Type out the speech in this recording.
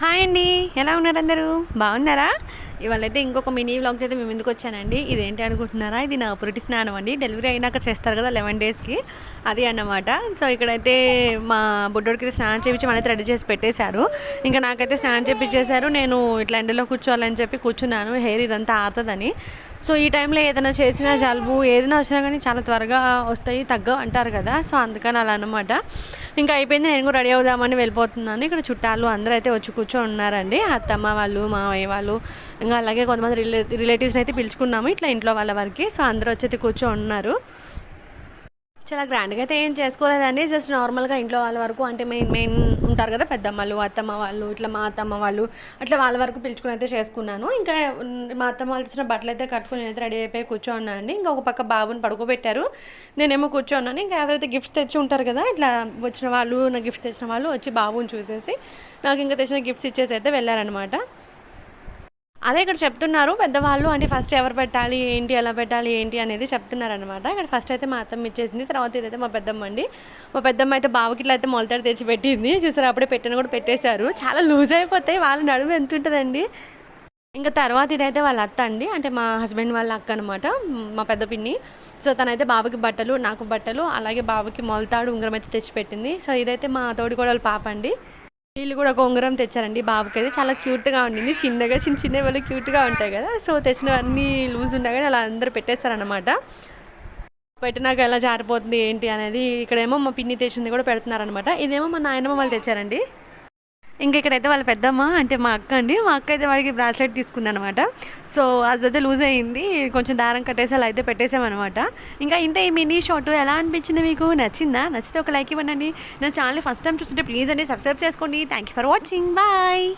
Hi అండి. ఎలా ఉన్నారు అందరూ? బాగున్నారా? ఇవాళ అయితే ఇంకొక మినీ వ్లాగ్ అయితే మేము ఎందుకు వచ్చానండి? ఇదేంటి అనుకుంటున్నారా? ఇది నా పురిటి స్నానం అండి. డెలివరీ అయినాక చేస్తారు కదా లెవెన్ డేస్కి. అది అన్నమాట. సో ఇక్కడైతే మా బుడ్డోడికి అయితే స్నానం చేయించి మనైతే రెడీ చేసి పెట్టేశారు. ఇంకా నాకైతే స్నానం చేయించేశారు నేను ఇట్లా ఎండలో కూర్చోవాలని చెప్పి కూర్చున్నాను. హెయిర్ ఇదంతా ఆరుతుందని. సో ఈ టైంలో ఏదైనా చేసినా జలుబు ఏదైనా వచ్చినా కానీ చాలా త్వరగా వస్తాయి తగ్గ అంటారు కదా. సో అందుకని అలా అనమాట ఇంకా అయిపోయింది. నేను కూడా రెడీ అవుదామని వెళ్ళిపోతున్నాను. ఇక్కడ చుట్టాలు అందరూ అయితే వచ్చి కూర్చొని ఉన్నారండి. అత్తమ్మ వాళ్ళు మావయ్య వాళ్ళు ఇంకా అలాగే కొంతమంది రిలే రిలేటివ్స్ని అయితే పిలుచుకున్నాము. ఇట్లా ఇంట్లో వాళ్ళ వరకు. సో అందరూ వచ్చి అయితే కూర్చొని ఉన్నారు. చాలా గ్రాండ్గా అయితే ఏం చేసుకోలేదండి. జస్ట్ నార్మల్గా ఇంట్లో వాళ్ళ వరకు అంటే మెయిన్ మెయిన్ ఉంటారు కదా పెద్దమ్మలు అత్తమ్మ వాళ్ళు ఇట్లా మా అత్తమ్మ వాళ్ళు అట్లా వాళ్ళ వరకు పిలుచుకుని అయితే చేసుకున్నాను. ఇంకా మా అత్తమ్మ వాళ్ళు ఇచ్చిన బట్టలు అయితే కట్టుకుని అయితే రెడీ అయిపోయి కూర్చోన్నాను అండి. ఇంకా ఒక పక్క బాబుని పడుకోబెట్టారు. నేనేమో కూర్చోన్నాను. ఇంకా ఎవరైతే గిఫ్ట్స్ తెచ్చి ఉంటారు కదా ఇట్లా వచ్చిన వాళ్ళు నా గిఫ్ట్స్ తెచ్చిన వాళ్ళు వచ్చి బాబుని చూసేసి నాకు ఇంకా తెచ్చిన గిఫ్ట్స్ ఇచ్చేసి అయితే వెళ్ళారనమాట అదే ఇక్కడ చెప్తున్నారు పెద్దవాళ్ళు అంటే ఫస్ట్ ఎవరు పెట్టాలి ఏంటి ఎలా పెట్టాలి ఏంటి అనేది చెప్తున్నారు అనమాట ఇక్కడ ఫస్ట్ అయితే మా అత్తమ్మ ఇచ్చేసింది తర్వాత ఇదైతే మా పెద్దమ్మ అండి. మా పెద్దమ్మ అయితే బావకి ఇట్లా అయితే మొలతాడు తెచ్చి పెట్టింది. చూసారు అప్పుడే పెట్టిన కూడా పెట్టేశారు. చాలా లూజ్ అయిపోతాయి వాళ్ళ నడుము ఎంత ఉంటుందండి. ఇంకా తర్వాత ఇదైతే వాళ్ళ అత్త అండి అంటే మా హస్బెండ్ వాళ్ళ అక్క అనమాట మా పెద్ద పిన్ని. సో తనైతే బాబుకి బట్టలు నాకు బట్టలు అలాగే బాబుకి మొలతాడు ఉంగరం అయితే తెచ్చిపెట్టింది సో ఇదైతే మా తోడి పాప అండి. వీళ్ళు కూడా ఒక ఉంగరం తెచ్చారండి బాబుకి అయితే చాలా క్యూట్గా ఉండింది. చిన్నగా చిన్న చిన్న వాళ్ళు క్యూట్గా ఉంటాయి కదా. సో తెచ్చినవన్నీ లూజ్ ఉండగానే అలా అందరూ పెట్టేస్తారనమాట పెట్టినాక ఎలా జారిపోతుంది ఏంటి అనేది ఇక్కడేమో మా పిన్ని తెచ్చింది కూడా పెడుతున్నారనమాట ఇదేమో మా నాయనమ్మ వాళ్ళు తెచ్చారండి. ఇంకా ఇక్కడైతే వాళ్ళ పెద్దమ్మ అంటే మా అక్క అండి. మా అక్క అయితే వాడికి బ్రాస్లెట్ తీసుకుంది అనమాట సో అదైతే లూజ్ అయింది. కొంచెం దారం కట్టేసి అలా అయితే పెట్టేసామన్నమాట. ఇంకా ఇంత ఈ మినీ షాట్ ఎలా అనిపించింది మీకు? నచ్చిందా? నచ్చితే ఒక లైక్ ఇవ్వండి. నా ఛానల్ ఫస్ట్ టైం చూస్తుంటే ప్లీజ్ అండి సబ్స్క్రైబ్ చేసుకోండి. Thank you for watching. Bye.